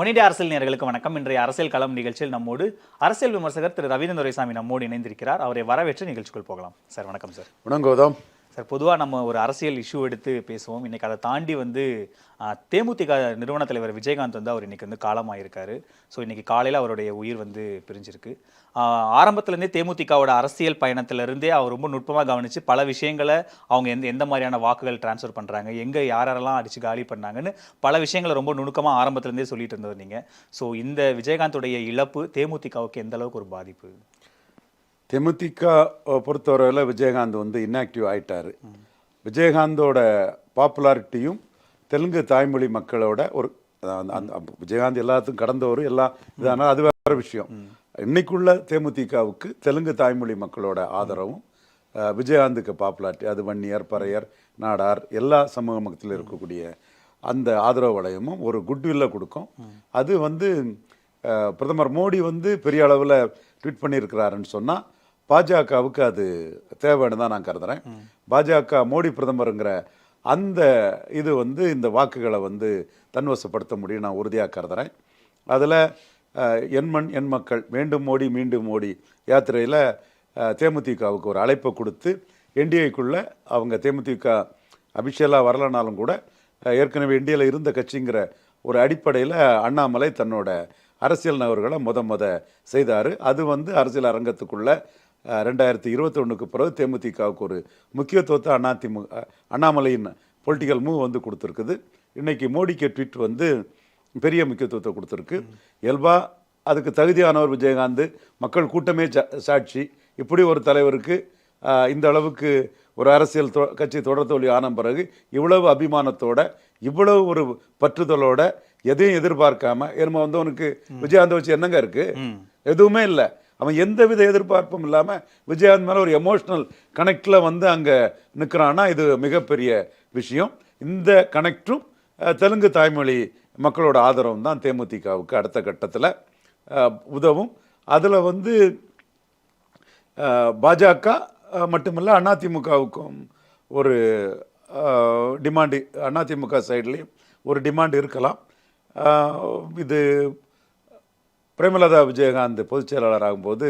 One India அரசியல் நேயர்களுக்கு வணக்கம். இன்றைய அரசியல் களம் நிகழ்ச்சியில் நம்மோடு அரசியல் விமர்சகர் திரு. ரவீந்திர துரைசாமி நம்மோடு இணைந்திருக்கிறார். அவரை வரவேற்று நிகழ்ச்சிக்குள் போகலாம். சார் வணக்கம் சார். வணங்கோதம் சார் பொதுவாக நம்ம ஒரு அரசியல் இஷ்யூ எடுத்து பேசுவோம். இன்னைக்கு அதை தாண்டி வந்து தேமுதிக நிறுவன தலைவர் விஜயகாந்த் வந்து அவர் இன்னைக்கு வந்து காலமாயிருக்காரு. ஸோ இன்னைக்கு காலையில் அவருடைய உயிர் வந்து பிரிஞ்சிருக்கு. ஆரம்பத்துலேருந்தே தேமுதிகவோட அரசியல் பயணத்திலிருந்தே அவர் ரொம்ப நுட்பமாக கவனித்து பல விஷயங்களை அவங்க எந்த எந்த மாதிரியான வாக்குகள் ட்ரான்ஸ்ஃபர் பண்ணுறாங்க எங்கே யார் யாரெல்லாம் அடித்து காலி பண்ணாங்கன்னு பல விஷயங்களை ரொம்ப நுணுக்கமாக ஆரம்பத்துலேருந்தே சொல்லிட்டு இருந்தவர் நீங்கள் ஸோ இந்த விஜயகாந்தோடைய இழப்பு தேமுதிகவுக்கு எந்த அளவுக்கு ஒரு பாதிப்பு? தேமுதிக பொறுத்தவரையில் விஜயகாந்த் வந்து இன்ஆக்டிவ் ஆயிட்டாரு. விஜயகாந்தோட பாப்புலாரிட்டியும் தெலுங்கு தாய்மொழி மக்களோட ஒரு விஜயகாந்த் எல்லாத்துக்கும் கடந்தவர் எல்லாம் இதானால் அது வேற விஷயம். இன்னைக்குள்ள தேமுதிகவுக்கு தெலுங்கு தாய்மொழி மக்களோட ஆதரவும் விஜயாந்துக்கு விஜயகாந்துக்கு பாப்புலாரிட்டி அது வன்னியர் பறையர் நாடார் எல்லா சமூக மக்கத்தில் இருக்கக்கூடிய அந்த ஆதரவு வளையமும் ஒரு குட்வில்லை கொடுக்கும். அது வந்து பிரதமர் மோடி வந்து பெரிய அளவில் ட்வீட் பண்ணியிருக்கிறாருன்னு சொன்னால் பாஜகவுக்கு அது தேவைன்னு தான் நான் கருதுறேன். பாஜக மோடி பிரதமருங்கிற அந்த இது வந்து இந்த வாக்குகளை வந்து தன்வசப்படுத்த முடியும் நான் உறுதியாக கருதுறேன். அதில் என் மண் என் மக்கள் வேண்டும் மோடி மீண்டும் மோடி யாத்திரையில் தேமுதிகவுக்கு ஒரு அழைப்பை கொடுத்து என்டிஏக்குள்ளே அவங்க தேமுதிக அபிஷியலாக வரலனாலும் கூட ஏற்கனவே இந்தியாவில் இருந்த கட்சிங்கிற ஒரு அடிப்படையில் அண்ணாமலை தன்னோட அரசியல் நகர்களை முத முத செய்தார். அது வந்து அரசியல் அரங்கத்துக்குள்ளே ரெண்டாயிரத்தி ரெண்டாயிரத்தி இருபத்தொன்னுக்கு பிறகு தேமுதிகவுக்கு ஒரு முக்கியத்துவத்தை அதிமுக அண்ணாமலையின் பொலிட்டிக்கல் மூவ் வந்து கொடுத்துருக்குது. இன்றைக்கி மோடிக்கு ட்வீட் வந்து பெரிய முக்கியத்துவத்தை கொடுத்துருக்கு. இயல்பா அதுக்கு தகுதியானவர் விஜயகாந்த் மக்கள் கூட்டமே சா- சாட்சி. இப்படி ஒரு தலைவருக்கு இந்த அளவுக்கு ஒரு அரசியல் தொ- கட்சி தொடர் தோல்வி ஆன பிறகு இவ்வளவு அபிமானத்தோட இவ்வளவு ஒரு பற்றுதலோட எதையும் எதிர்பார்க்காம ஏன்னா வந்தவனுக்கு விஜயகாந்த் வச்சு என்னங்க இருக்கு? எதுவுமே இல்லை. அவன் எந்தவித எதிர்பார்ப்பும் இல்லாமல் விஜயகாந்த் மேலே ஒரு எமோஷ்னல் கனெக்டில் வந்து அங்கே நிற்கிறான்னா இது மிகப்பெரிய விஷயம். இந்த கனெக்டும் தெலுங்கு தாய்மொழி மக்களோட ஆதரவும் தான் தேமுதிகவுக்கு அடுத்த கட்டத்தில் உதவும். அதில் வந்து பாஜக மட்டுமல்ல அதிமுகவுக்கும் ஒரு டிமாண்டு அதிமுக சைட்லேயும் ஒரு டிமாண்ட் இருக்கலாம். இது பிரேமலதா விஜயகாந்த் பொதுச் செயலாளர் ஆகும்போது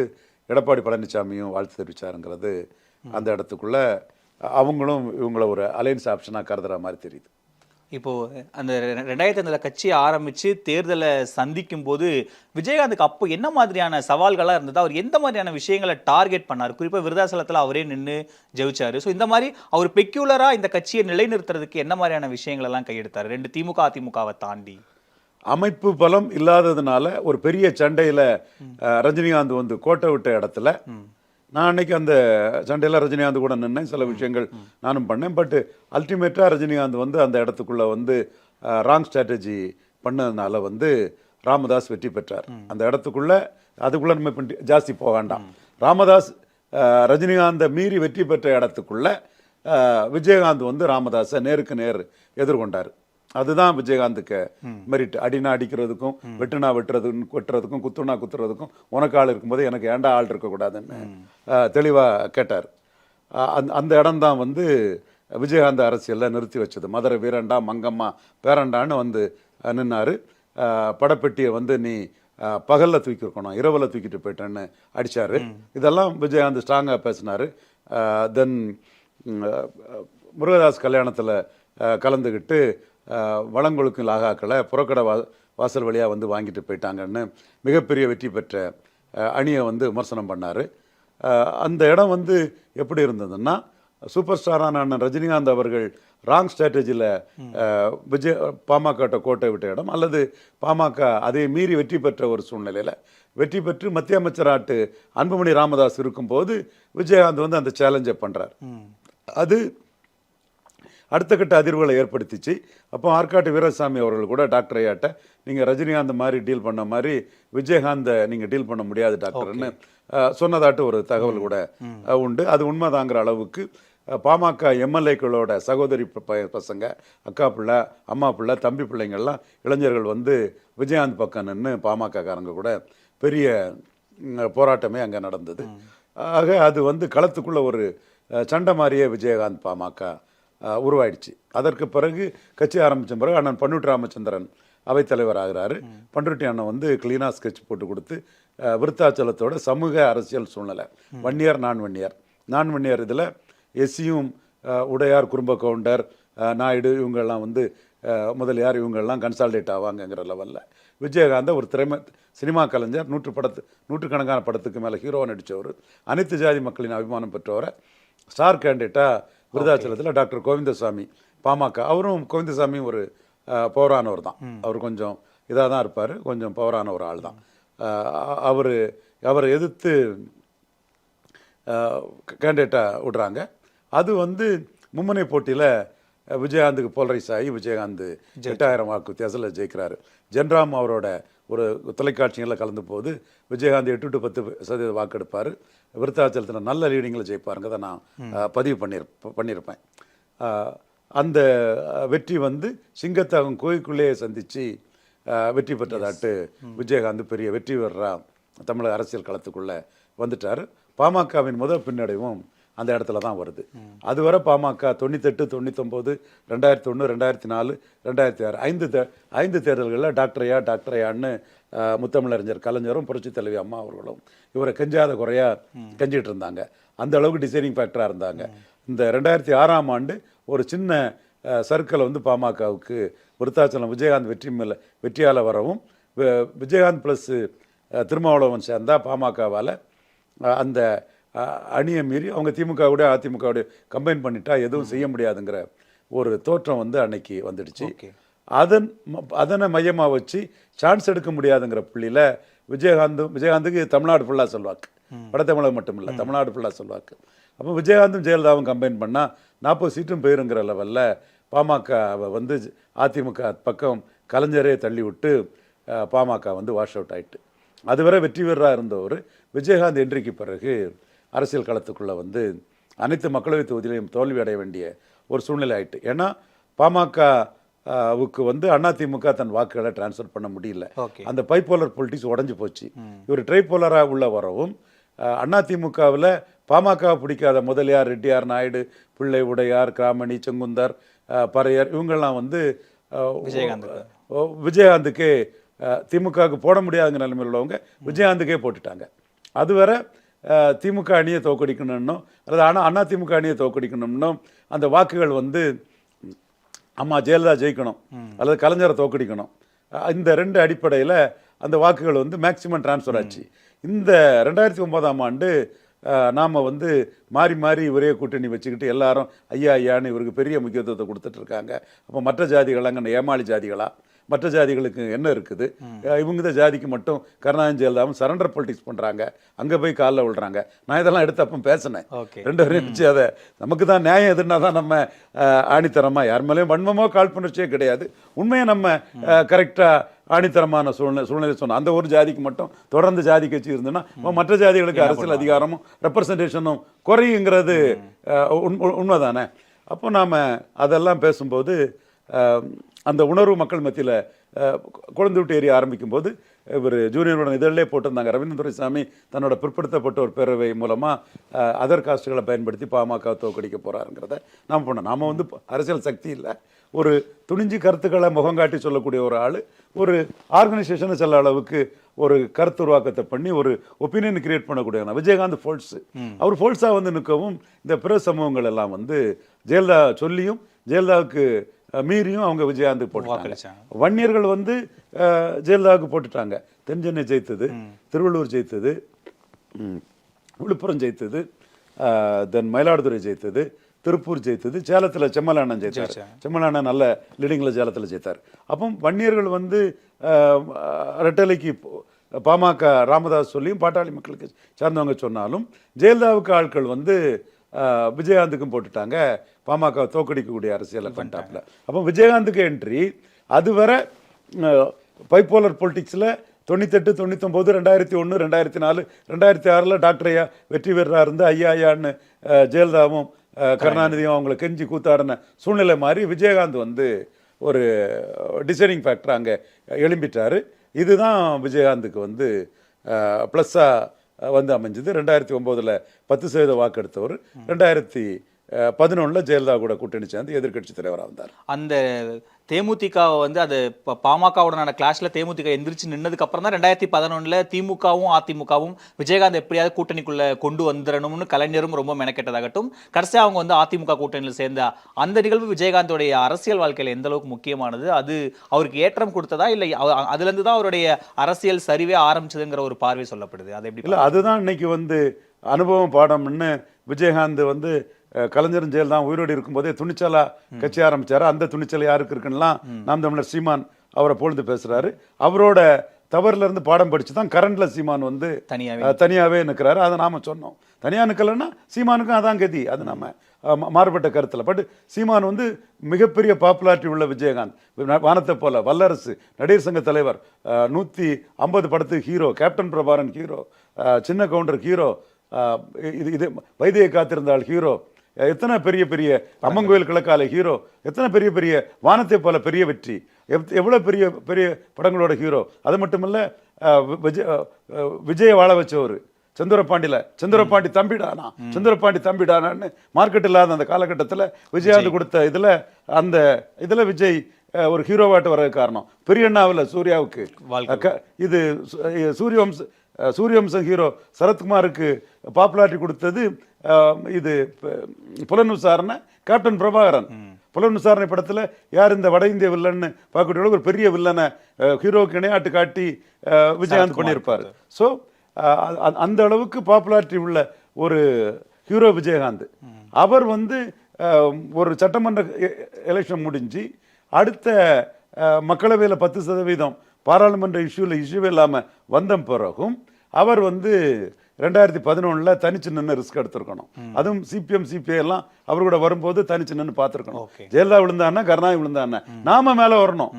எடப்பாடி பழனிசாமியும் வாழ்த்து தெரிவித்தாருங்கிறது அந்த இடத்துக்குள்ளே அவங்களும் இவங்கள ஒரு அலையன்ஸ் ஆப்ஷனாக கருதுகிற மாதிரி தெரியுது. இப்போ அந்த ரெண்டாயிரத்தி ஐந்துல கட்சி ஆரம்பிச்சு தேர்தலை சந்திக்கும் போது விஜயகாந்துக்கு அப்போ என்ன மாதிரியான சவால்களா இருந்தது அவர் எந்த மாதிரியான விஷயங்களை டார்கெட் பண்ணார்? குறிப்பா விருதாசலத்துல அவரே நின்று ஜெயிச்சாரு. ஸோ இந்த மாதிரி அவர் பெக்யூலரா இந்த கட்சியை நிலைநிறுத்துறதுக்கு என்ன மாதிரியான விஷயங்கள் எல்லாம் கையெடுத்தாரு? ரெண்டு திமுக அதிமுகவை தாண்டி. அமைப்பு பலம் இல்லாததுனால ஒரு பெரிய சண்டையில் ரஜினிகாந்த் வந்து கோட்டை விட்ட இடத்துல நான் அன்னைக்கு அந்த சண்டையில் ரஜினிகாந்த் கூட நின்னேன். சில விஷயங்கள் நானும் பண்ணேன். பட் அல்டிமேட்டாக ரஜினிகாந்த் வந்து அந்த இடத்துக்குள்ள வந்து ராங் ஸ்ட்ராட்டஜி பண்ணதுனால வந்து ராமதாஸ் வெற்றி பெற்றார். அந்த இடத்துக்குள்ள அதுக்குள்ள நம்ம இப்ப ஜாஸ்தி போக வேண்டாம். ராமதாஸ் ரஜினிகாந்தை மீறி வெற்றி பெற்ற இடத்துக்குள்ள விஜயகாந்த் வந்து ராமதாஸை நேருக்கு நேர் எதிர்கொண்டார். அதுதான் விஜயகாந்துக்கு மெரிட் அடினா அடிக்கிறதுக்கும் வெட்டுனா வெட்டுறதுக்கும் வெட்டுறதுக்கும் குத்துனா குத்துறதுக்கும் உனக்கு ஆள் இருக்கும்போது எனக்கு ஏன்டா ஆள் இருக்கக்கூடாதுன்னு அஹ், தெளிவா கேட்டார். அஹ், அந்த அந்த இடம்தான் வந்து விஜயகாந்த் அரசியலில் நிறுத்தி வச்சது. மதுரை வீரண்டா மங்கம்மா பேரண்டான்னு வந்து நின்னாரு. படப்பெட்டியை வந்து நீ பகல்ல தூக்கிருக்கணும் இரவுல தூக்கிட்டு போயிட்டேன்னு அடிச்சாரு. இதெல்லாம் விஜயகாந்த் ஸ்ட்ராங்காக பேசினாரு. தென் முருகதாஸ் கல்யாணத்தில் கலந்துக்கிட்டு வளங்கொழுக்கும் லாகாக்களை புறக்கடை வா வாசல் வழியாக வந்து வாங்கிட்டு போயிட்டாங்கன்னு மிகப்பெரிய வெற்றி பெற்ற அணியை வந்து விமர்சனம் பண்ணார். அந்த இடம் வந்து எப்படி இருந்ததுன்னா சூப்பர் ஸ்டாரான அண்ணன் ரஜினிகாந்த் அவர்கள் ராங் ஸ்ட்ராட்டஜியில் விஜய் பாமக கோட்டை விட்ட இடம் அல்லது பாமக அதை மீறி வெற்றி பெற்ற ஒரு சூழ்நிலையில் வெற்றி பெற்று மத்திய அமைச்சராட்டு அன்புமணி ராமதாஸ் இருக்கும்போது விஜயகாந்த் வந்து அந்த சேலஞ்சை பண்ணுறார் அது அடுத்த கட்ட அதிர்வுகளை ஏற்படுத்திச்சு. அப்போ ஆற்காட்டு வீரசாமி அவர்கள் கூட டாக்டர் ஐயாட்ட நீங்கள் ரஜினிகாந்த் மாதிரி டீல் பண்ண மாதிரி விஜயகாந்தை நீங்கள் டீல் பண்ண முடியாது டாக்டர்னு சொன்னதாட்டு ஒரு தகவல் கூட உண்டு. அது உண்மைதாங்கிற அளவுக்கு பாமக எம்எல்ஏக்களோட சகோதரி பசங்க அக்கா பிள்ளை அம்மா பிள்ளை தம்பி பிள்ளைங்கள்லாம் இளைஞர்கள் வந்து விஜயகாந்த் பக்கம் நின்று பாமக காரங்க கூட பெரிய போராட்டமே அங்கே நடந்தது. ஆக அது வந்து களத்துக்குள்ள ஒரு சண்டை மாதிரியே விஜயகாந்த் பாமக உருவாயிடுச்சு. அதற்கு பிறகு கட்சி ஆரம்பித்த பிறகு அண்ணன் பன்னூட்டி ராமச்சந்திரன் அவைத்தலைவர் ஆகிறாரு பண்ருட்டி அண்ணன் வந்து க்ளீனாக ஸ்கெட்ச் போட்டு கொடுத்து விருத்தாச்சலத்தோட சமூக அரசியல் சூழ்நிலை. வன்னியர் நான் வன்னியர் நான் வன்னியர் இதில் எஸ்சியும் உடையார் குறும்ப கவுண்டர் நாயுடு இவங்கெல்லாம் வந்து முதலியார் இவங்கெல்லாம் கன்சால்டேட் ஆவாங்கங்கிற லெவலில் விஜயகாந்த ஒரு திறமை சினிமா கலைஞர் நூற்று படத்து நூற்றுக்கணக்கான படத்துக்கு மேலே ஹீரோவாக நடித்தவர் அனைத்து ஜாதி மக்களின் அபிமானம் பெற்றவரை. ஸ்டார் கேண்டிடேட்டாக விருதாச்சலத்தில் டாக்டர் கோவிந்தசாமி பாமக. அவரும் கோவிந்தசாமியும் ஒரு பவரானவர் தான். அவர் கொஞ்சம் இதாக தான் இருப்பார். கொஞ்சம் பவரான ஒரு ஆள் தான். அவர் அவரை எதிர்த்து கேண்டிடேட்டாக விடுறாங்க. அது வந்து மும்முனை போட்டியில் விஜயகாந்துக்கு போலரைஸ் ஆகி விஜயகாந்த் எட்டாயிரம் வாக்கு வித்தியாசத்தில் ஜெயிக்கிறாரு. ஜென்ராம் அவரோட ஒரு தொலைக்காட்சிகளில் கலந்து போது விஜயகாந்த் எட்டு டு பத்து சதவீத வாக்கு எடுப்பார் விருத்தாச்சலத்தில் நல்ல லீடிங்கில் ஜெயிப்பாருங்கிறத நான் பதிவு பண்ணியிருப்ப பண்ணியிருப்பேன் அந்த வெற்றி வந்து சிங்கத்தாகம் கோயிலுக்குள்ளேயே சந்தித்து வெற்றி பெற்றதாட்டு விஜயகாந்த் பெரிய வெற்றி பெறா தமிழக அரசியல் களத்துக்குள்ளே வந்துட்டார். பாமகவின் முதல் பின்னடைவும் அந்த இடத்துல தான் வருது. அதுவரை பாமக தொண்ணூத்தெட்டு தொண்ணூத்தொம்போது ரெண்டாயிரத்தி ஒன்று ரெண்டாயிரத்தி நாலு ரெண்டாயிரத்தி ஆறு ஐந்து தே ஐந்து தேர்தல்களில் டாக்டரையா டாக்டரையான்னு முத்தமிழறிஞர் கலைஞரும் புரட்சி தலைவி அம்மா அவர்களும் இவரை கெஞ்சாத குறையாக கெஞ்சிட்டு இருந்தாங்க. அந்த அளவுக்கு டிசைனிங் ஃபேக்டராக இருந்தாங்க. இந்த ரெண்டாயிரத்தி ஆறாம் ஆண்டு ஒரு சின்ன சர்க்கிளை வந்து பாமகவுக்கு விருத்தாச்சலம் விஜயகாந்த் வெற்றி மேல வெற்றியால் வரவும் விஜயகாந்த் ப்ளஸ் திருமாவளவன் சேர்ந்தா பாமகவால் அந்த அணியை மீறி அவங்க திமுகவோட அதிமுகவோட கம்பைன் பண்ணிட்டா எதுவும் செய்ய முடியாதுங்கிற ஒரு தோற்றம் வந்து அன்னைக்கு வந்துடுச்சு. அதன் அதனை மையமாக வச்சு சான்ஸ் எடுக்க முடியாதுங்கிற புள்ளியில் விஜயகாந்தும் விஜயகாந்துக்கு தமிழ்நாடு ஃபுல்லாக சொல்வாக்கு. வட தமிழகம் மட்டும் இல்லை தமிழ்நாடு ஃபுல்லாக சொல்வாக்கு. அப்போ விஜயகாந்தும் ஜெயலலிதாவும் கம்பைன் பண்ணால் நாற்பது சீட்டும் போயிருங்கிற லெவலில் பாமக வந்து அதிமுக பக்கம் கலைஞரே தள்ளி விட்டு பாமக வந்து வாஷ் அவுட் ஆயிட்டு. அதுவரை வெற்றி வீரராக இருந்தவர் விஜயகாந்த் என்ட்ரிக்கு பிறகு அரசியல் களத்துக்குள்ளே வந்து அனைத்து மக்களவைத் தொகுதியிலையும் தோல்வி அடைய வேண்டிய ஒரு சூழ்நிலை ஆயிட்டு. ஏன்னா பாமக வுக்கு வந்து அதிமுக தன் வாக்குகளை டிரான்ஸ்ஃபர் பண்ண முடியல. அந்த பைப்போலர் பொலிட்டிக்ஸ் உடஞ்சு போச்சு. இவர் ட்ரைபோலராக உள்ள வரவும் அதிமுகவில் பாமக பிடிக்காத முதலியார் ரெட்டியார் நாயுடு பிள்ளை உடையார் கிராமணி செங்குந்தர் பறையர் இவங்கெல்லாம் வந்து விஜயகாந்துக்கு. திமுகவுக்கு போட முடியாதுங்கிற நிலைமையில் உள்ளவங்க விஜயகாந்துக்கே போட்டுட்டாங்க. அதுவரை திமுக அணியை தோக்கடிக்கணும்னோ அல்லது ஆனால் அண்ணா திமுக அணியை தோக்கடிக்கணும்னோ அந்த வாக்குகள் வந்து அம்மா ஜெயலலிதா ஜெயிக்கணும் அல்லது கலைஞரை தோக்கடிக்கணும். இந்த ரெண்டு அடிப்படையில் அந்த வாக்குகள் வந்து மேக்சிமம் ட்ரான்ஸ்ஃபர் ஆச்சு. இந்த ரெண்டாயிரத்தி ஒன்பதாம் ஆண்டு நாம வந்து மாறி மாறி ஒரே கூட்டணி வச்சுக்கிட்டு எல்லாரும் ஐயா ஐயான்னு இவருக்கு பெரிய முக்கியத்துவத்தை கொடுத்துட்டு இருக்காங்க. அப்போ மற்ற ஜாதிகள் அங்கே ஏமாளி ஜாதிகளா? மற்ற ஜாதிகளுக்கு என்ன இருக்குது? இவங்க தான் ஜாதிக்கு மட்டும் கருணாநிதி ஜெயலலிதாவும் சரண்டர் பொலிட்டிக்ஸ் பண்ணுறாங்க அங்கே போய் காலில் விழுறாங்க. நான் இதெல்லாம் எடுத்து அப்போ பேசினேன். ரெண்டு பேரையும் வச்சு அதை நமக்கு தான் நியாயம் எதுனா தான் நம்ம அஹ், ஆணித்தரமா யார் மேலேயும் வன்மமோ காழ்ப்புணர்ச்சியே கிடையாது. உண்மையை நம்ம கரெக்டாக ஆணித்தரமான சூழ்நிலை சூழ்நிலை சொன்னோம். அந்த ஒரு ஜாதிக்கு மட்டும் தொடர்ந்து ஜாதி கட்சி இருந்ததுன்னா மற்ற ஜாதிகளுக்கு அரசியல் அதிகாரமும் ரெப்ரசன்டேஷனும் குறையுங்கிறது உண்மைதானே? அப்போ நாம் அதெல்லாம் பேசும்போது அந்த உணர்வு மக்கள் மத்தியில் குழந்தை விட்டு ஏறி ஆரம்பிக்கும் போது இவர் ஜூனியருடன் இதழிலே போட்டிருந்தாங்க. ரவீந்திர துரைசாமி தன்னோட பிற்படுத்தப்பட்ட ஒரு பேரவை மூலமாக அதர் காஸ்ட்டுகளை பயன்படுத்தி பாமக தோக்கடிக்க போகிறாருங்கிறத நாம் பண்ணோம். நாம் வந்து அரசியல் சக்தி இல்லை. ஒரு துணிஞ்சு கருத்துக்களை முகங்காட்டி சொல்லக்கூடிய ஒரு ஆள் ஒரு ஆர்கனைசேஷனை சில அளவுக்கு ஒரு கருத்து உருவாக்கத்தை பண்ணி ஒரு ஒப்பீனியன் கிரியேட் பண்ணக்கூடிய விஜயகாந்த் ஃபோல்ஸ் அவர் ஃபோல்ஸாக வந்து நிற்கவும் இந்த பிற சமூகங்கள் எல்லாம் வந்து ஜெயலலிதா சொல்லியும் ஜெயலலிதாவுக்கு மீறியும் அவங்க விஜயகாந்துக்கு போட்டாங்க. வன்னியர்கள் வந்து ஜெயலலிதாவுக்கு போட்டுட்டாங்க. தென்சென்னை ஜெயித்தது திருவள்ளூர் ஜெயித்தது விழுப்புரம் ஜெயித்தது தென் மயிலாடுதுறை ஜெயித்தது திருப்பூர் ஜெயித்தது சேலத்தில் செம்மலாண்ணன் ஜெயித்தார். செம்மலாண்ணன் நல்ல லீடிங்கில் சேலத்தில் ஜெயித்தார். அப்போ வன்னியர்கள் வந்து ரெட்டலைக்கு பாமக ராமதாஸ் சொல்லியும் பாட்டாளி மக்களுக்கு சார்ந்தவங்க சொன்னாலும் ஜெயலலிதாவுக்கு ஆட்கள் வந்து விஜயகாந்துக்கும் போட்டுட்டாங்க. பாமக தோக்கடிக்கக்கூடிய அரசியலை பண்ணிட்டாப்ல அப்போ விஜயகாந்துக்கு என்ட்ரி அதுவரை பைப்போலர் பொலிட்டிக்ஸில் தொண்ணூத்தெட்டு தொண்ணூத்தொம்போது ரெண்டாயிரத்தி ஒன்று ரெண்டாயிரத்தி நாலு ரெண்டாயிரத்தி ஆறில் டாக்டர் ஐயா வெற்றி பெறா இருந்து ஐயா ஐயான்னு ஜெயலலிதாவும் கருணாநிதியும் அவங்கள கெஞ்சி கூத்தாடின சூழ்நிலை மாதிரி விஜயகாந்த் வந்து ஒரு டிசைனிங் ஃபேக்டர் அங்கே எழும்பிட்டாரு. இதுதான் விஜயகாந்துக்கு வந்து ப்ளஸ்ஸாக வந்து அமைஞ்சது. ரெண்டாயிரத்தி ஒம்போதில் பத்து சதவீத வாக்கு எடுத்தவர் ரெண்டாயிரத்தி பதினொன்றில் ஜெயலலிதா கூட கூட்டணி சேர்ந்து எதிர்க்கட்சி தலைவராக வந்தார். அந்த தேமுதிக வந்து அது ப- பாமகவுடனான கிளாஷ்ல தேமுதிக எந்திரிச்சு நின்னதுக்கு அப்புறம் தான் ரெண்டாயிரத்தி பதினொன்னுல திமுகவும் அதிமுகவும் விஜயகாந்த் எப்படியாவது கூட்டணிக்குள்ள கொண்டு வந்துடணும்னு கலைஞரும் ரொம்ப மெனக்கெட்டதாகட்டும். கடைசியா அவங்க வந்து அதிமுக கூட்டணியில் சேர்ந்த அந்த நிகழ்வு விஜயகாந்தோடைய அரசியல் வாழ்க்கையில எந்த அளவுக்கு முக்கியமானது? அது அவருக்கு ஏற்றம் கொடுத்ததா? இல்லை அவ- அதுல இருந்து தான் அவருடைய அரசியல் சரிவே ஆரம்பிச்சதுங்கிற ஒரு பார்வை சொல்லப்படுது. அதை எப்படி இல்லை அதுதான் இன்னைக்கு வந்து அனுபவம் பாடம்னு விஜயகாந்த் வந்து கலைஞரும் ஜெயலலிதா உயிரோடு இருக்கும்போதே துணிச்சலா கட்சி ஆரம்பிச்சாரு. அந்த துணிச்சல் யாருக்கு இருக்குன்னுலாம் நாம் தமிழர் சீமான் அவரை பொழுது பேசுறாரு. அவரோட தவறுல இருந்து பாடம் படிச்சு தான் கரண்ட்ல சீமான் வந்து தனியாவே நிற்கிறாரு அதை நாம சொன்னோம். தனியா நிற்கலன்னா சீமானுக்கும் அதான் கதி. அது நம்ம மாறுபட்ட கருத்தில். பட் சீமான் வந்து மிகப்பெரிய பாப்புலாரிட்டி உள்ள விஜயகாந்த். வானத்தை போல வல்லரசு நடிகர் சங்க தலைவர் நூத்தி ஐம்பது படத்துக்கு hero captain Prabhakaran hero Chinna Gounder hero இது இது வைத்திய காத்திருந்தாள் ஹீரோ எத்தனை பெரிய பெரிய அம்மங்கோயில் கிழக்கால ஹீரோ எத்தனை பெரிய பெரிய வானத்தை போல பெரிய வெற்றி எவ்- எவ்வளவு பெரிய பெரிய படங்களோட ஹீரோ அது மட்டுமல்ல விஜய் விஜய வாழ வச்சவர் செந்தூரப்பாண்டியில செந்தூரப்பாண்டி தம்பிடானா செந்தூரப்பாண்டி தம்பிடானான்னு மார்க்கெட் இல்லாத அந்த காலகட்டத்தில் விஜயாந்து கொடுத்த இதுல அந்த இதுல விஜய் ஒரு ஹீரோவாட்ட வர காரணம். பெரியண்ணாவில் சூர்யாவுக்கு இது சூரியவம்ச சூரியவம்சம் ஹீரோ சரத்குமாருக்கு பாப்புலாரிட்டி கொடுத்தது இது புலன் விசாரணை கேப்டன் பிரபாகரன். புலன் விசாரணை படத்துல யார் இந்த வட இந்திய வில்லன்னு பார்க்கக்கூடிய ஒரு பெரிய வில்லனை ஹீரோவுக்கு இணையாட்டு காட்டி விஜயகாந்த் பண்ணியிருப்பார். ஸோ அந்த அளவுக்கு பாப்புலாரிட்டி உள்ள ஒரு ஹீரோ விஜயகாந்த். அவர் வந்து ஒரு சட்டமன்ற எலெக்ஷன் முடிஞ்சு அடுத்த மக்களவையில் பத்து சதவீதம் பாராளுமன்ற இஷ்யூவில் இஷ்யூவே இல்லாமல் வந்த பிறகும் அவர் வந்து ரெண்டாயிரத்தி பதினொன்றில் தனிச்சு நின்று ரிஸ்க் எடுத்திருக்கணும். அதுவும் சிபிஎம் சிபிஐ எல்லாம் அவர் கூட வரும்போது தனிச்சு நின்று பார்த்துருக்கணும். ஜெயலலிதா விழுந்தான்னா கருணாநிதி விழுந்தான்னா நாம மேலே வரணும்.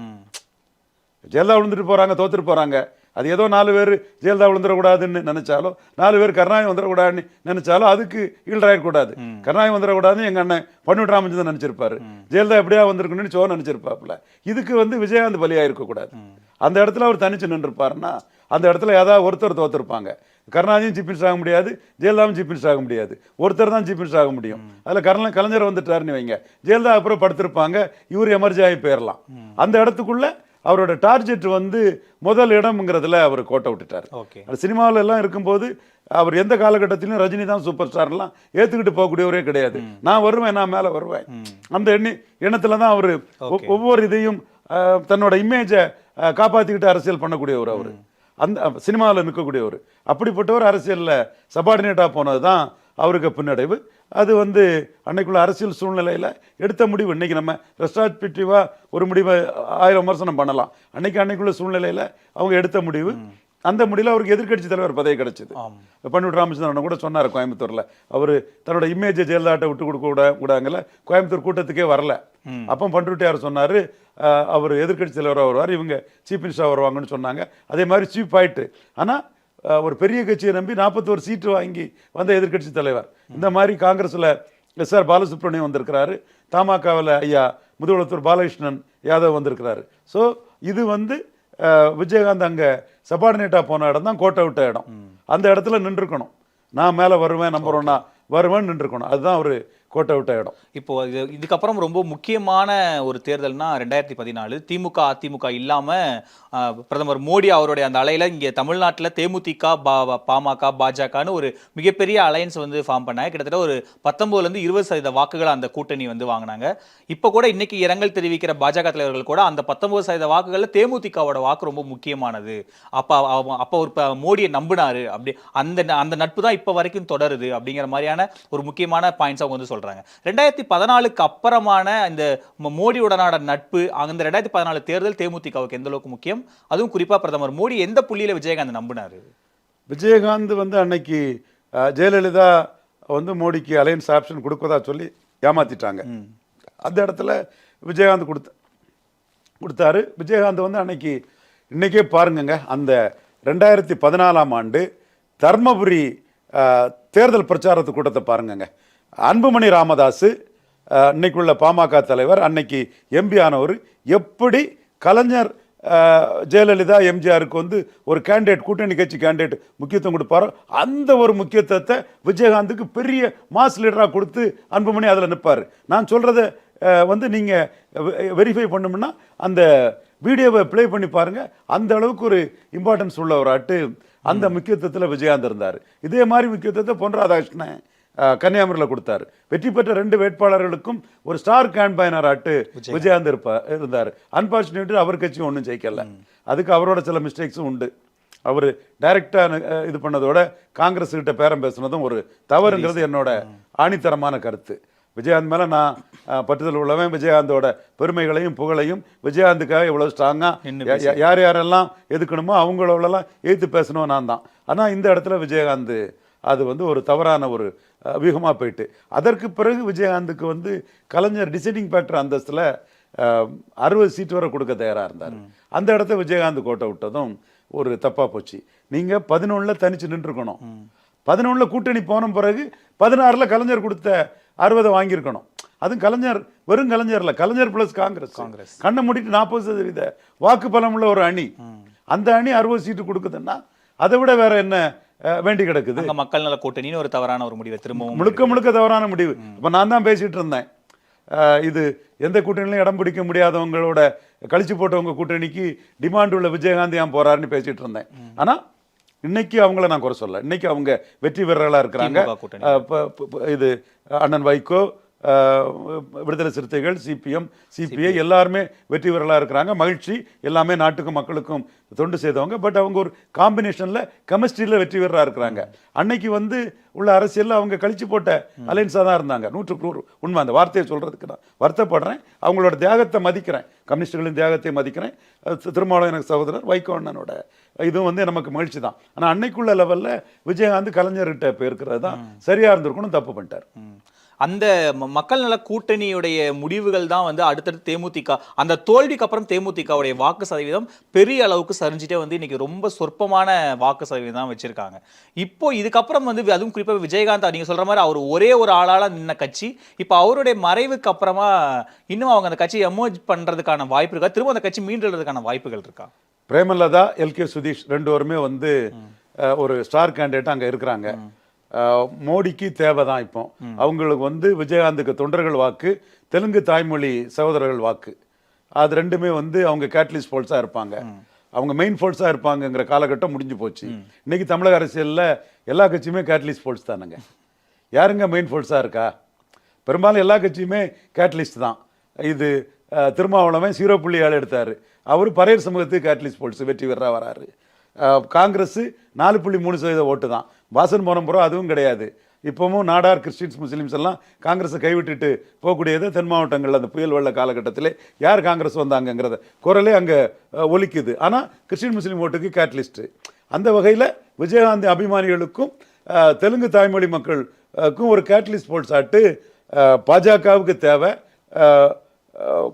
ஜெயலலிதா விழுந்துட்டு போறாங்க தோத்துட்டு போறாங்க. அது ஏதோ நாலு பேர் ஜெயலலிதா விழுந்துடக்கூடாதுன்னு நினைச்சாலும் நாலு பேர் கருணாநிதி வந்துடக்கூடாதுன்னு நினைச்சாலும் அதுக்கு ஈல்டாயிடக்கூடாது கருணாநிதி வந்துடக்கூடாதுன்னு எங்க அண்ணன் பன்னிட்டு ராமச்சந்திரன் நினைச்சிருப்பாரு. ஜெயலலிதா எப்படியா வந்திருக்கணும்னு சோ நினைச்சிருப்பாப்புல. இதுக்கு வந்து விஜயகாந்த் பலியா இருக்கக்கூடாது. அந்த இடத்துல அவர் தனிச்சு நின்றுப்பாருன்னா அந்த இடத்துல ஏதாவது ஒருத்தர் தோத்துருப்பாங்க கருணாநிதியும் சீஃப் மினிஸ்டர் ஆக முடியாது ஜெயலலிதாவும் சீஃப் மினிஸ்டர் ஆக முடியாது. ஒருத்தர் தான் சீஃப் மினிஸ்டர் ஆக முடியும். அதில் கலைஞர் கலைஞர் வந்துட்டாருன்னு வைங்க. ஜெயலலிதா அப்புறம் படுத்திருப்பாங்க இவர் எமர்ஜி ஆகி போயிடலாம் அந்த இடத்துக்குள்ள அவரோட டார்கெட் வந்து முதல் இடம்ங்கிறதுல அவர் கோட்டை விட்டுட்டார். ஓகே. அது சினிமாவில் எல்லாம் இருக்கும்போது அவர் எந்த காலகட்டத்திலும் ரஜினி தான் சூப்பர் ஸ்டார்லாம் ஏற்றுக்கிட்டு போகக்கூடியவரே கிடையாது. நான் வருவேன் நான் மேலே வருவேன். அந்த எண்ணி எண்ணத்தில் தான் அவர் ஒவ்வொரு இதையும் தன்னோட இமேஜை காப்பாற்றிக்கிட்டு அரசியல் பண்ணக்கூடியவர் அவர். அந்த சினிமாவில் நிற்கக்கூடியவர் அப்படிப்பட்டவர் அரசியலில் சபார்டினேட்டாக போனது தான் அவருக்கு பின்னடைவு. அது வந்து அன்னைக்குள்ள அரசியல் சூழ்நிலையில் எடுத்த முடிவு. இன்னைக்கு நம்ம ரெஸ்ட்ராக்டிவாக ஒரு முடிவை ஆயிரம் விமர்சனம் பண்ணலாம். அன்னைக்கு அன்னைக்குள்ள சூழ்நிலையில் அவங்க எடுத்த முடிவு. அந்த முடிவில் அவருக்கு எதிர்க்கட்சி தலைவர் பதவி கிடைச்சது. பன்னிட்டு ராமச்சந்திரன் கூட சொன்னார் கோயம்புத்தூர்ல. அவர் தன்னோட இமேஜை ஜெயலலிதாட்ட விட்டு கொடுக்க கூட கூடாங்கல்ல. கோயம்புத்தூர் கூட்டத்துக்கே வரல. அப்போ பண்ருட்டியார் சொன்னாரு அவர் எதிர்க்கட்சி தலைவராக வருவார் இவங்க சீஃப் மினிஸ்டர் வருவாங்கன்னு சொன்னாங்க. அதே மாதிரி சீஃப் ஆயிட்டு. ஆனா அஹ், ஒரு பெரிய கட்சியை நம்பி நாற்பத்தோரு சீட்டு வாங்கி வந்த எதிர்க்கட்சி தலைவர். இந்த மாதிரி காங்கிரஸ்ல எஸ் ஆர் பாலசுப்ரமணியம் வந்திருக்கிறாரு. தமாகவில் ஐயா முதுகுளத்தூர் பாலகிருஷ்ணன் யாதவ் வந்திருக்கிறாரு. ஸோ இது வந்து விஜயகாந்த் அங்க சபார்டினேட்டா போன இடம் தான் கோட்டை விட்ட இடம். அந்த இடத்துல நின்றுக்கணும். நான் மேல வருவேன் நம்புறோம்னா வருவேன் நின்றுக்கணும். அதுதான் ஒரு கோட்டை விட்ட இடம். இப்போ இது இதுக்கப்புறம் ரொம்ப முக்கியமான ஒரு தேர்தல்னா ரெண்டாயிரத்தி பதினாலு. திமுக அதிமுக இல்லாமல் பிரதமர் மோடி அவருடைய அந்த அலையில் இங்கே தமிழ்நாட்டில் தேமுதிக பா- பாமக பாஜகன்னு ஒரு மிகப்பெரிய அலையன்ஸ் வந்து ஃபார்ம் பண்ணாங்க. கிட்டத்தட்ட ஒரு பத்தொம்போதுலேருந்து இருபது சதவீத வாக்குகள் அந்த கூட்டணி வந்து வாங்கினாங்க. இப்போ கூட இன்னைக்கு இரங்கல் தெரிவிக்கிற பாஜக தலைவர்கள் கூட அந்த பத்தொன்பது சதவீத வாக்குகளில் தேமுதிகவோட வாக்கு ரொம்ப முக்கியமானது. அப்போ அப்போ ஒரு மோடியை நம்பினார். அப்படி அந்த ந- அந்த நட்பு தான் இப்போ வரைக்கும் தொடருது அப்படிங்கிற மாதிரியான ஒரு முக்கியமான பாயிண்ட்ஸ் அவங்க வந்து சொல்றாங்க. ரெண்டாயிரத்தி பதினாலுக்கு அப்புறமான இந்த மோடியுடனான நட்பு அந்த ரெண்டாயிரத்தி பதினாலு தேர்தல் தேமுதிகவுக்கு எந்த அளவுக்கு முக்கியம்? அதுவும் குறிப்பா பிரதமர் மோடி எந்த புள்ளியில விஜயகாந்த் நம்பினாரு? விஜயகாந்த் வந்து அன்னைக்கு ஜெயலலிதா வந்து மோடிக்கு அலையன்ஸ் ஆப்ஷன் கொடுக்கறதா சொல்லி ஏமாத்திட்டாங்க. அந்த இடத்துல விஜயகாந்த் கொடுத்த கொடுத்தாரு. விஜயகாந்த் வந்து அன்னைக்கு இன்னைக்கே பாருங்கங்க அந்த ரெண்டாயிரத்தி பதினாலாம் ஆண்டு தர்மபுரி தேர்தல் பிரச்சாரத்து கூட்டத்தை பாருங்கங்க. அன்புமணி ராமதாஸ் இன்னைக்குள்ள பாமக தலைவர் அன்னைக்கு எம்பி ஆனவர் எப்படி கலைஞர் ஜெயலலிதா எம்ஜிஆருக்கு வந்து ஒரு கேண்டிடேட் கூட்டணி கட்சி கேண்டிடேட் முக்கியத்துவம் கொடுப்பாரோ அந்த ஒரு முக்கியத்துவத்தை விஜயகாந்துக்கு பெரிய மாஸ் லீடராக கொடுத்து அன்புமணி அதில் நிற்பார் நான் சொல்கிறத வந்து நீங்கள் வெரிஃபை பண்ணோம்னா அந்த வீடியோவை ப்ளே பண்ணி பாருங்க. அந்த அளவுக்கு ஒரு இம்பார்ட்டன்ஸ் உள்ள ஒரு ஆட்டு அந்த முக்கியத்துவத்தில் விஜயகாந்த் இருந்தார். இதே மாதிரி முக்கியத்துவத்தை பொன் ராதாகிருஷ்ணன் கன்னியாகுமரியில் கொடுத்தாரு. வெற்றி பெற்ற ரெண்டு வேட்பாளர்களுக்கும் ஒரு ஸ்டார் கேம்பைனர் ஆட்டு விஜயகாந்த் இருப்பா இருந்தார். அன்பார்ச்சுனேட்லி அவர் கட்சி ஒன்றும் ஜெயிக்கல. அதுக்கு அவரோட சில மிஸ்டேக்ஸும் உண்டு. அவர் டைரக்டாக இது பண்ணதோட காங்கிரஸ் கிட்ட பேரம் பேசுனதும் ஒரு தவறுங்கிறது என்னோட ஆணித்தரமான கருத்து. விஜயகாந்த் மேலே நான் பற்றுதல் உள்ளவன். விஜயகாந்தோட பெருமைகளையும் புகழையும் விஜயகாந்துக்காக இவ்வளோ ஸ்ட்ராங்காக யார் யாரெல்லாம் எதுக்கணுமோ அவங்களோடலாம் எதிர்த்து பேசணும் நான் தான். ஆனால் இந்த இடத்துல விஜயகாந்த் அது வந்து ஒரு தவறான ஒரு வியூகமாக போயிட்டு. அதற்கு பிறகு விஜயகாந்துக்கு வந்து கலைஞர் டிசைடிங் ஃபேக்டர் அந்தஸ்தில் அறுபது சீட் வரை கொடுக்க தயாராக இருந்தார். அந்த இடத்த விஜயகாந்த் கோட்டை விட்டதும் ஒரு தப்பாக போச்சு. நீங்கள் பதினொன்றில் தனிச்சு நின்றுக்கணும் பதினொன்றில் கூட்டணி போன பிறகு பதினாறில் கலைஞர் கொடுத்த அறுபதை வாங்கியிருக்கணும். அதுவும் கலைஞர் வெறும் கலைஞர்ல கலைஞர் பிளஸ் காங்கிரஸ். காங்கிரஸ். கண்ணை மூடிட்டு நாற்பது சதவீத வாக்கு பலம் உள்ள ஒரு அணி. அந்த அணி அறுபது சீட்டு கொடுக்குதுன்னா அதை விட வேற என்ன வேண்டி கிடக்குது. மக்கள் நல கூட்டணின்னு ஒரு தவறான ஒரு முடிவை திரும்பவும் முழுக்க முழுக்க தவறான முடிவு. இப்போ நான் தான் பேசிட்டு இருந்தேன். இது எந்த கூட்டணியிலும் இடம் பிடிக்க முடியாதவங்களோட கழிச்சு போட்டவங்க கூட்டணிக்கு டிமாண்ட் உள்ள விஜயகாந்த் ஏன் போறாருன்னு பேசிட்டு இருந்தேன். ஆனா இன்னைக்கு அவங்கள நான் குறை சொல்ல இன்னைக்கு அவங்க வெற்றி வீரர்களா இருக்கிறாங்க. இது அண்ணன் வைகோ விடுதலை சிறுத்தைகள் சிபிஎம் சிபிஐ எல்லாருமே வெற்றி வீரர்களாக இருக்கிறாங்க. மகிழ்ச்சி. எல்லாமே நாட்டுக்கும் மக்களுக்கும் தொண்டு செய்தவங்க. பட் அவங்க ஒரு காம்பினேஷனில் கெமிஸ்ட்ரியில் வெற்றி வீரராக இருக்கிறாங்க. அன்னைக்கு வந்து உள்ள அரசியலில் அவங்க கழிச்சு போட்ட அலைன்ஸாக தான் இருந்தாங்க. நூற்றுக்கு நூறு. உண்மை அந்த வார்த்தையை சொல்கிறதுக்கு நான் வருத்தப்படுறேன். அவங்களோட தியாகத்தை மதிக்கிறேன். கம்யூனிஸ்டுகளின் தியாகத்தை மதிக்கிறேன். திருமாவளவன் எனக்கு சகோதரர் வைகோ அண்ணனோட. இதுவும் வந்து நமக்கு மகிழ்ச்சி தான். ஆனால் அன்னைக்குள்ள லெவலில் விஜயகாந்த் கலைஞர்கிட்ட போயிருக்கிறது தான் சரியாக இருந்திருக்கணும் தப்பு பண்ணிட்டார். அந்த மக்கள் நல கூட்டணியுடைய முடிவுகள் தான் வந்து அடுத்தடுத்து தேமுதிக அந்த தோல்விக்கு அப்புறம் தேமுதிகவுடைய வாக்கு சதவீதம் பெரிய அளவுக்கு சரிஞ்சிட்டே வந்து இன்னைக்கு ரொம்ப சொற்பமான வாக்கு சதவீதம் தான் வச்சிருக்காங்க. இப்போ இதுக்கப்புறம் வந்து அதுவும் குறிப்பாக விஜயகாந்த் நீங்க சொல்ற மாதிரி அவர் ஒரே ஒரு ஆளால நின்ன கட்சி இப்போ அவருடைய மறைவுக்கு அப்புறமா இன்னும் அவங்க அந்த கட்சியை எமர்ஜ் பண்றதுக்கான வாய்ப்பு இருக்கா? திரும்ப அந்த கட்சி மீண்டுறதுக்கான வாய்ப்புகள் இருக்கா? பிரேமலதா எல்கே சுதீஷ் ரெண்டு பேருமே வந்து ஒரு ஸ்டார் கேண்டிடேட் அங்கே இருக்கிறாங்க. மோடிக்கு தேவை தான் இப்போ அவங்களுக்கு வந்து விஜயகாந்துக்கு தொண்டர்கள் வாக்கு தெலுங்கு தாய்மொழி சகோதரர்கள் வாக்கு. அது ரெண்டுமே வந்து அவங்க கேட்லிஸ்ட் ஃபோல்ஸாக இருப்பாங்க. அவங்க மெயின் ஃபோல்ஸாக இருப்பாங்கங்கிற காலகட்டம் முடிஞ்சு போச்சு. இன்னைக்கு தமிழக அரசியலில் எல்லா கட்சியுமே கேட்லிஸ்ட் ஃபோல்ஸ் தானுங்க. யாருங்க மெயின் ஃபோர்ஸாக இருக்கா? பெரும்பாலும் எல்லா கட்சியுமே கேட்டலிஸ்ட் தான். இது திருமாவளவன் ஜீரோ புள்ளி ஏழு எடுத்தார். அவர் பரையர் சமூகத்துக்கு கேட்டலிஸ்ட் போல்ஸ் வெற்றி பெறா வராரு. காங்கிரஸ் நாலு புள்ளி மூணு சதவீத ஓட்டு தான். வாசன் போனப்புறம் அதுவும் கிடையாது. இப்போவும் நாடார் கிறிஸ்டின்ஸ் முஸ்லீம்ஸ் எல்லாம் காங்கிரஸை கைவிட்டுட்டு போகக்கூடியது தென் மாவட்டங்களில் அந்த புயல் வெள்ள காலகட்டத்திலே யார் காங்கிரஸ் வந்தாங்கங்கிறத குரலே அங்கே ஒலிக்குது. ஆனால் கிறிஸ்டின் முஸ்லீம் ஓட்டுக்கு கேட்லிஸ்ட்டு அந்த வகையில் விஜயகாந்த் அபிமானிகளுக்கும் தெலுங்கு தாய்மொழி மக்களுக்கும் ஒரு கேட்லிஸ்ட் போல் சாட்டு பாஜகவுக்கு தேவை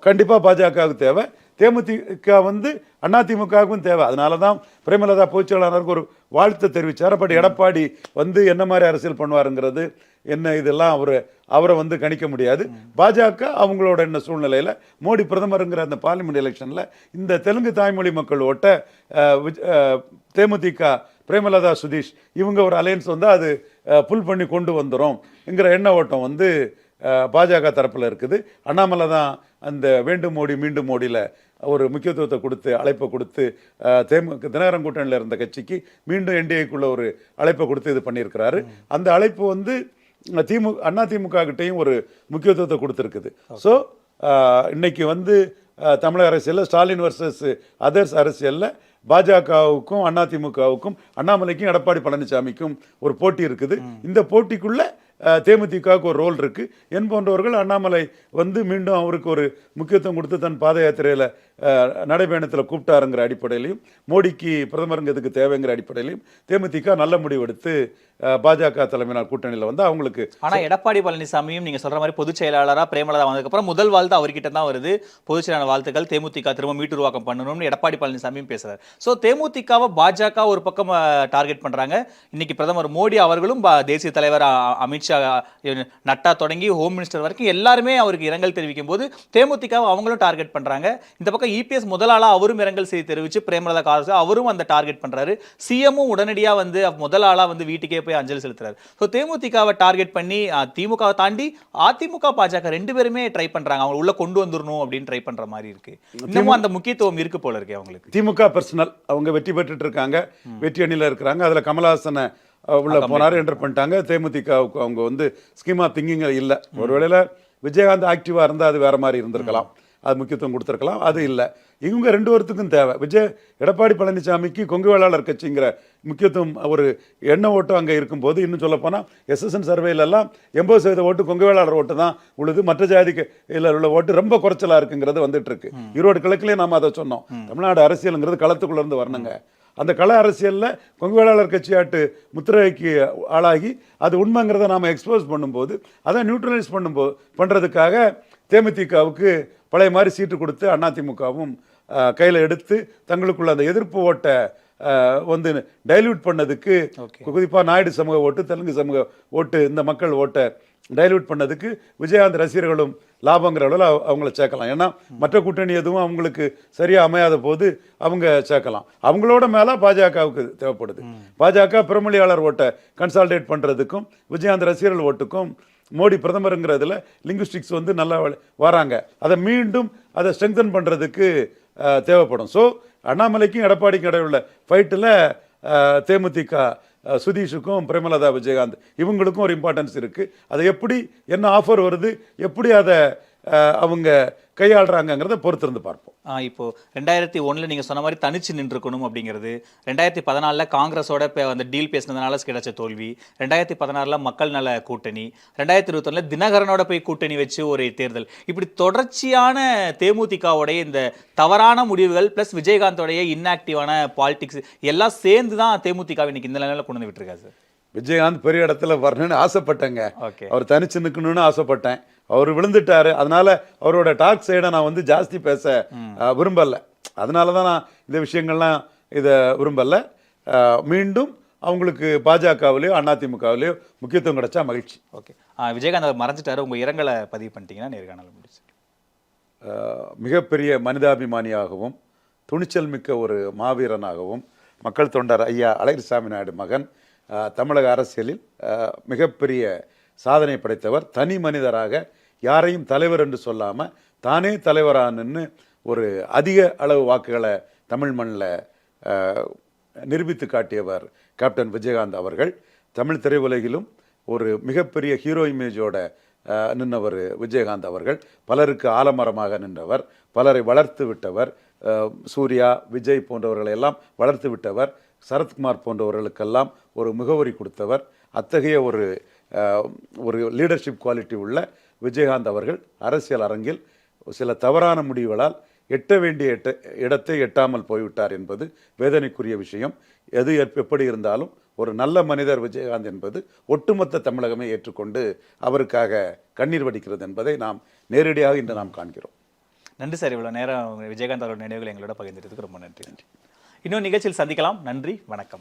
கண்டிப்பாக பாஜகவுக்கு தேவை. தேமுதிக வந்து அதிமுகவுக்கும் தேவை. அதனால தான் பிரேமலதா பொதுச்செயலாளருக்கு ஒரு வாழ்த்து தெரிவித்தார் பட் எடப்பாடி வந்து என்ன மாதிரி அரசியல் பண்ணுவாருங்கிறது என்ன இதெல்லாம் அவர் அவரை வந்து கணிக்க முடியாது. பாஜக அவங்களோட என்ன சூழ்நிலையில் மோடி பிரதமருங்கிற அந்த பார்லிமெண்ட் எலெக்ஷனில் இந்த தெலுங்கு தாய்மொழி மக்கள் ஓட்ட தேமுதிக பிரேமலதா சுதீஷ் இவங்க ஒரு அலையன்ஸ் வந்து அது புல் பண்ணி கொண்டு வந்துரும்ங்கிற எண்ண ஓட்டம் வந்து பாஜக தரப்பில் இருக்குது. அண்ணாமலை தான் அந்த வேண்டும் மோடி மீண்டும் மோடியில் ஒரு முக்கியத்துவத்தை கொடுத்து அழைப்பை கொடுத்து அஹ், தேமு தினகரன் கூட்டணியில் இருந்த கட்சிக்கு மீண்டும் என்டிஏக்குள்ள ஒரு அழைப்பை கொடுத்து இது பண்ணியிருக்கிறாரு. அந்த அழைப்பு வந்து திமுக அண்ணா திமுக கிட்டேயும் ஒரு முக்கியத்துவத்தை கொடுத்துருக்குது. ஸோ இன்னைக்கு வந்து தமிழக அரசியலில் ஸ்டாலின் வர்சஸ் அதர்ஸ் அரசியலில் பாஜகவுக்கும் அதிமுகவுக்கும் அண்ணாமலைக்கும் எடப்பாடி பழனிசாமிக்கும் ஒரு போட்டி இருக்குது. இந்த போட்டிக்குள்ள தேமுதிகவுக்கு ஒரு ரோல் இருக்கு. என் போன்றவர்கள் அண்ணாமலை வந்து மீண்டும் அவருக்கு ஒரு முக்கியத்துவம் கொடுத்து தன் பாத யாத்திரையில் நடைபயணத்தில் கூப்பிட்டாருங்கிற அடிப்படையிலையும் மோடிக்கு பிரதமருங்கிறதுக்கு தேவைங்கிற அடிப்படையிலையும் தேமுதிக நல்ல முடிவு எடுத்து பாஜக தலைமையினால் கூட்டணியில் வந்து அவங்களுக்கு ஆனால் எடப்பாடி பழனிசாமியும் நீங்கள் சொல்ற மாதிரி பொதுச் செயலாளராக பிரேமலதா வந்ததுக்கப்புறம் முதல் வாழ்த்து அவர்கிட்ட தான் வருது. பொதுச் செயலாளர் வாழ்த்துக்கள் தேமுதிக திரும்ப மீட்டுருவாக்கம் பண்ணணும்னு எடப்பாடி பழனிசாமியும் பேசுகிறார் ஸோ தேமுதிகவை பாஜக ஒரு பக்கம் டார்கெட் பண்றாங்க. இன்னைக்கு பிரதமர் மோடி அவர்களும் தேசிய தலைவர் அமித்ஷா நட்டா தொடங்கி ஹோம் மினிஸ்டர் வரைக்கும் எல்லாருமே அவருக்கு இரங்கல் தெரிவிக்கும் போது தேமுதிகவை அவங்களும் டார்கெட் பண்ணுறாங்க இந்த பக்கம் பக்கம் இபிஎஸ் முதலாளா அவரும் இரங்கல் செய்தி தெரிவிச்சு பிரேமலதா காசு அவரும் அந்த டார்கெட் பண்றாரு. சிஎம்மும் உடனடியா வந்து முதல் ஆளா வந்து வீட்டுக்கே போய் அஞ்சலி செலுத்துறாரு. ஸோ தேமுதிகவை டார்கெட் பண்ணி திமுகவை தாண்டி அதிமுக பாஜக ரெண்டு பேருமே ட்ரை பண்றாங்க. அவங்க உள்ள கொண்டு வந்துடணும் அப்படின்னு ட்ரை பண்ற மாதிரி இருக்கு. இன்னமும் அந்த முக்கியத்துவம் இருக்கு போல இருக்கு அவங்களுக்கு. திமுக பர்சனல் அவங்க வெற்றி பெற்றுட்டு இருக்காங்க. வெற்றி அணியில் இருக்கிறாங்க. அதில் கமலஹாசனை உள்ள போனாரு என்டர் பண்ணிட்டாங்க. தேமுதிகவுக்கு அவங்க வந்து ஸ்கீமா திங்கிங் இல்லை. ஒருவேளையில விஜயகாந்த் ஆக்டிவாக இருந்தால் அது வேற மாதிரி இருந்திருக்கலாம். அது முக்கியத்துவம் கொடுத்துருக்கலாம். அது இல்லை. இவங்க ரெண்டு பேர்த்துக்கும் தேவை. விஜய் எடப்பாடி பழனிசாமிக்கு கொங்கு வேளாளர் கட்சிங்கிற முக்கியத்துவம் ஒரு எண்ண ஓட்டம் அங்கே இருக்கும்போது இன்னும் சொல்ல போனால் எஸ்எஸ்என் சர்வேலெல்லாம் எண்பது சதவீத ஓட்டு கொங்கு வேளாளர் ஓட்டு தான் உழுது மற்ற ஜாதிக்கு இதில் உள்ள ஓட்டு ரொம்ப குறைச்சலாக இருக்குங்கிறது வந்துட்டு இருக்கு ஈரோடு கிழக்குலேயே நாம அதை சொன்னோம். தமிழ்நாடு அரசியலுங்கிறது களத்துக்குள்ள இருந்து வரணுங்க. அந்த கள அரசியலில் கொங்கு வேளாளர் கட்சியாட்டு முத்திரைக்கு ஆளாகி அது உண்மைங்கிறத நாம் எக்ஸ்போஸ் பண்ணும்போது அதை நியூட்ரலைஸ் பண்ணும்போது பண்ணுறதுக்காக தேமுதிகவுக்கு பழைய மாதிரி சீட்டு கொடுத்து அதிமுகவும் கையில் எடுத்து தங்களுக்குள்ள அந்த எதிர்ப்பு ஓட்டை வந்து டைல்யூட் பண்ணதுக்கு. குறிப்பாக நாயுடு சமூக ஓட்டு தெலுங்கு சமூக ஓட்டு இந்த மக்கள் ஓட்டை டைல்யூட் பண்ணதுக்கு விஜயகாந்த் ரசிகர்களும் லாபங்கிற அளவில் அவ- அவங்கள சேர்க்கலாம். ஏன்னா மற்ற கூட்டணி எதுவும் அவங்களுக்கு சரியா அமையாத போது அவங்க சேர்க்கலாம். அவங்களோட மேல பாஜகவுக்கு தேவைப்படுது. பாஜக பிரமொழியாளர் ஓட்டை கன்சால்டேட் பண்றதுக்கும் விஜயகாந்த் ரசிகர்கள் ஓட்டுக்கும் மோடி பிரதமருங்கிறதுல லிங்குஸ்டிக்ஸ் வந்து நல்லா வராங்க. அதை மீண்டும் அதை ஸ்ட்ரெங்தன் பண்ணுறதுக்கு தேவைப்படும். ஸோ அண்ணாமலைக்கும் எடப்பாடிக்கும் இடையுள்ள ஃபைட்டில் தேமுதிக சுதீஷுக்கும் பிரேமலதா விஜயகாந்த் இவங்களுக்கும் ஒரு இம்பார்ட்டன்ஸ் இருக்குது அதை எப்படி என்ன ஆஃபர் வருது எப்படி அதை அவங்க கையாளுறாங்கங்கிறத பொறுத்திருந்து பார்ப்போம். ஆ, இப்போ ரெண்டாயிரத்தி ஒண்ணுல நீங்க சொன்ன மாதிரி தனிச்சு நின்றுக்கணும் அப்படிங்கிறது ரெண்டாயிரத்தி பதினாலில் காங்கிரஸோட பே- அந்த டீல் பேசினதுனால கிடைச்ச தோல்வி ரெண்டாயிரத்தி பதினாறுல மக்கள் நல கூட்டணி ரெண்டாயிரத்தி இருபத்தொன்னுல தினகரனோட போய் கூட்டணி வச்சு ஒரு தேர்தல். இப்படி தொடர்ச்சியான தேமுதிகவுடைய இந்த தவறான முடிவுகள் பிளஸ் விஜயகாந்தோடைய இன்ஆக்டிவான பாலிடிக்ஸ் எல்லாம் சேர்ந்து தான் தேமுதிக இன்னைக்கு இந்த நிலையில கொண்டு வந்து விட்டுருக்காரு சார் விஜயகாந்த் பெரிய இடத்துல வரணும்னு ஆசைப்பட்டேங்க. ஓகே அவர் தனிச்சு நிற்கணும்னு ஆசைப்பட்டேன். அவர் விழுந்துட்டாரு. அதனால அவரோட டாக் சைடை நான் வந்து ஜாஸ்தி பேச விரும்பல. அதனால தான் நான் இந்த விஷயங்கள்லாம் இதை விரும்பல. மீண்டும் அவங்களுக்கு பாஜகவிலையோ அதிமுகவிலையோ முக்கியத்துவம் கிடைச்சா மகிழ்ச்சி. ஓகே. விஜயகாந்த் மறைஞ்சிட்டாரு. உங்க இரங்கலை பதிவு பண்ணிட்டீங்கன்னா நேர்காணல் முடிச்சு மிகப்பெரிய மனிதாபிமானியாகவும் துணிச்சல் மிக்க ஒரு மாவீரனாகவும் மக்கள் தொண்டர் ஐயா அழகிரிசாமி நாயுடு மகன் தமிழக அரசியலில் மிகப்பெரிய சாதனை படைத்தவர் தனி மனிதராக யாரையும் தலைவர் என்று சொல்லாமல் தானே தலைவராக ஒரு அதிக அளவு வாக்குகளை தமிழ் மண்ணில் நிரூபித்து காட்டியவர் கேப்டன் விஜயகாந்த் அவர்கள். தமிழ் திரையுலகிலும் ஒரு மிகப்பெரிய ஹீரோ இமேஜோட நின்றவர் விஜயகாந்த் அவர்கள். பலருக்கு ஆலமரமாக நின்றவர் பலரை வளர்த்து விட்டவர் சூர்யா விஜய் போன்றவர்களை எல்லாம் வளர்த்து விட்டவர் சரத்குமார் போன்றவர்களுக்கெல்லாம் ஒரு முகவரி கொடுத்தவர். அத்தகைய ஒரு ஒரு லீடர்ஷிப் குவாலிட்டி உள்ள விஜயகாந்த் அவர்கள் அரசியல் அரங்கில் சில தவறான முடிவுகளால் எட்ட வேண்டிய எட்ட இடத்தை எட்டாமல் போய்விட்டார் என்பது வேதனைக்குரிய விஷயம். எது எப்- எப்படி இருந்தாலும் ஒரு நல்ல மனிதர் விஜயகாந்த் என்பது ஒட்டுமொத்த தமிழகமே ஏற்றுக்கொண்டு அவருக்காக கண்ணீர் வடிக்கிறது என்பதை நாம் நேரடியாக இன்று நாம் காண்கிறோம். நன்றி சார் இவ்வளோ நேரம் விஜயகாந்த் அவரோட நினைவுகளை எங்களோட பகிர்ந்ததுக்கு ரொம்ப நன்றி. நன்றி. இன்னொரு நிகழ்ச்சியில் சந்திக்கலாம். நன்றி. வணக்கம்.